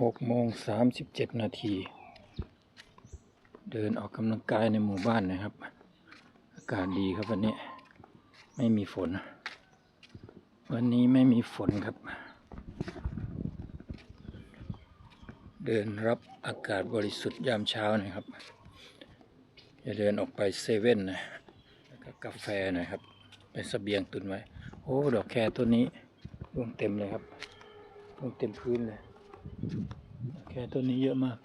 หกโมงสามสิบเจ็ดนาที เดินออกกำลังกายในหมู่บ้านนะครับ อากาศดีครับวันนี้ ไม่มีฝน วันนี้ไม่มีฝนครับ เดินรับอากาศบริสุทธิ์ยามเช้านะครับจะเดินออกไปเซเว่นนะแล้วก็กาแฟหน่อยครับ เป็นเสบียงตุนไว้ โอ้ ดอกแคต้นนี้ร่วงเต็มเลยครับร่วงเต็มพื้นเลย แค่ต้นนี้เยอะมาก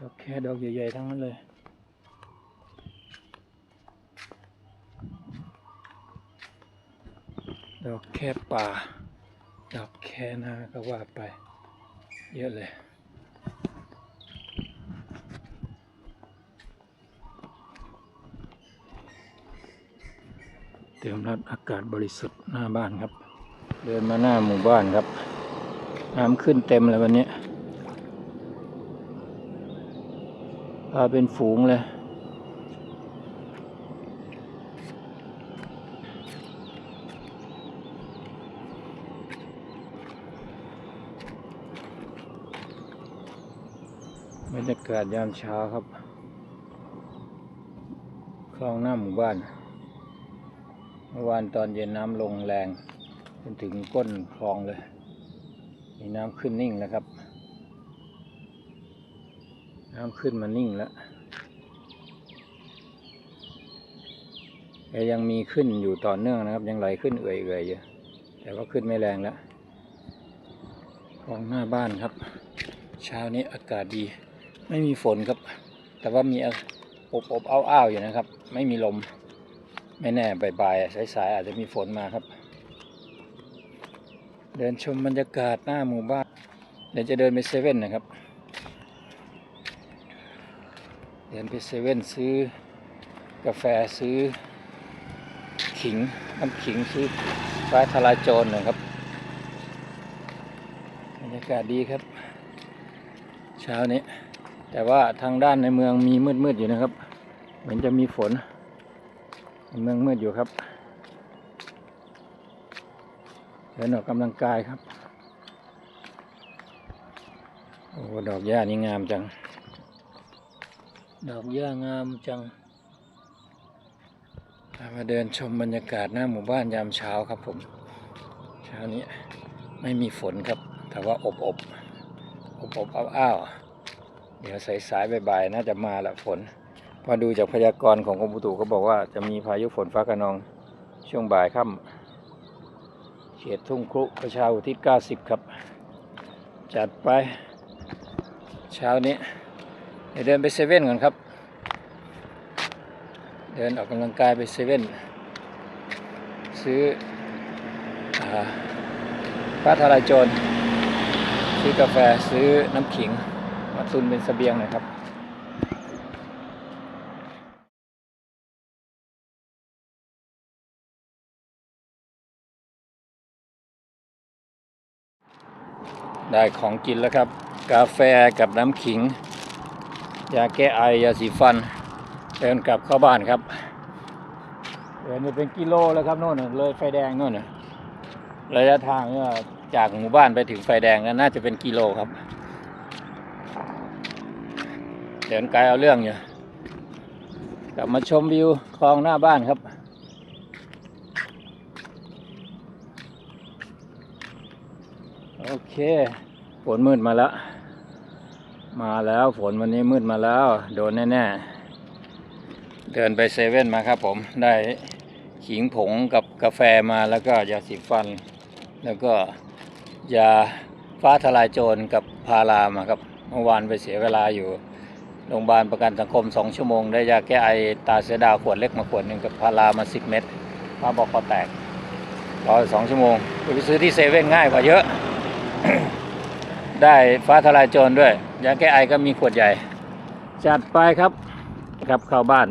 ดอกแคดอกใหญ่ๆทั้งนั้นเลยดอกแคป่าดอกแคนาก็ว่าไป เยอะเลย ติมรับอากาศบริสุทธิ์หน้าบ้านครับ เดินมาหน้าหมู่บ้านครับ น้ำขึ้นเต็มเลยวันนี้พาเป็นฝูงเลยบรรยากาศยามเช้าครับ คลองหน้าหมู่บ้าน มื่อวานตอนเย็นน้ำลงแรงจนถึงก้นคลองเลย มีน้ำขึ้นนิ่งแล้วครับ น้ำขึ้นมานิ่งแล้วแต่ยังมีขึ้นอยู่ต่อเนื่องนะครับ ยังไหลขึ้นเอื่อยๆอยู่แต่ว่าขึ้นไม่แรงแล้วคลองหน้าบ้านครับ เช้านี้อากาศดี ไม่มีฝนครับ แต่ว่ามีอบอบๆอ้าวๆอยู่นะครับ ไม่มีลม ไม่แน่บ่ายๆสายๆอาจจะมีฝนมาครับ เดินชมบรรยากาศหน้าหมู่บ้าน เดี๋ยวจะเดินไปเซเว่นนะครับ เดินไปเซเว่นซื้อกาแฟซื้อ ขิงน้ำขิงซื้อฟ้าทลายโจรหนะครับบรรยากาศดีครับ เช้านี้ แต่ว่าทางด้านในเมืองมีมืดๆอยู่นะครับ เหมือนจะมีฝน เมืองมืดอยู่ครับเดินออกกำลังกายครับ โอ้ ดอกหญ้านี่งามจัง ดอกหญ้างามจัง มาเดินชมบรรยากาศหน้าหมู่บ้านยามเช้าครับผม เช้านี้ไม่มีฝนครับ แต่ว่าอบอบอบอบอ้าวอ้าวเดี๋ยวสายสายๆบ่ายๆน่าจะมาละฝน พอดูจากพยากรณ์ของกรมอุตุก็บอกว่าจะมีพายุฝนฟ้าคะนองช่วงบ่ายค่ำเขตทุ่งครุประชาอุทิศ 90 ครับ จัดไป เช้านี้เดี๋ยวเดินไปเซเว่นก่อนครับ เดินออกกำลังกายไปเซเว่นซื้อฟ้าทลายโจร ซื้อกาแฟซื้อน้ำขิง มาตุนเป็นเสบียงหน่อยครับ ได้ของกินแล้วครับ กาแฟกับน้ำขิง ยาแก้ไอยาสีฟันเดินกลับเข้าบ้านครับเดินไปเป็นกิโลแล้วครับโน่นเลยไฟแดงโน่นระยะทางเนี่ยจากหมู่บ้านไปถึงไฟแดงน่าจะเป็นกิโลครับ เดินไกลเอาเรื่องอยู่กลับมาชมวิวคลองหน้าบ้านครับ โอเค ฝนมืดมาแล้ว มาแล้วฝนวันนี้มืดมาแล้ว โดนแน่ๆ เดินไปเซเว่นมาครับผม ได้ขิงผงกับกาแฟมาแล้วก็ยาสีฟัน แล้วก็ยาฟ้าทลายโจรกับพารามาครับ เมื่อวานไปเสียเวลาอยู่โรงพยาบาลประกันสังคมสองชั่วโมง ได้ยาแก้ไอตาเสดาวขวดเล็กมาขวดหนึ่งกับพารามาสิบเม็ดป้าบอกคอแตกรอสองชั่วโมงไปซื้อที่เซเว่นง่ายกว่าเยอะ ได้ฟ้าทลายโจรด้วย ยาแก้ไอก็มีขวดใหญ่ จัดไปครับกลับเข้าบ้าน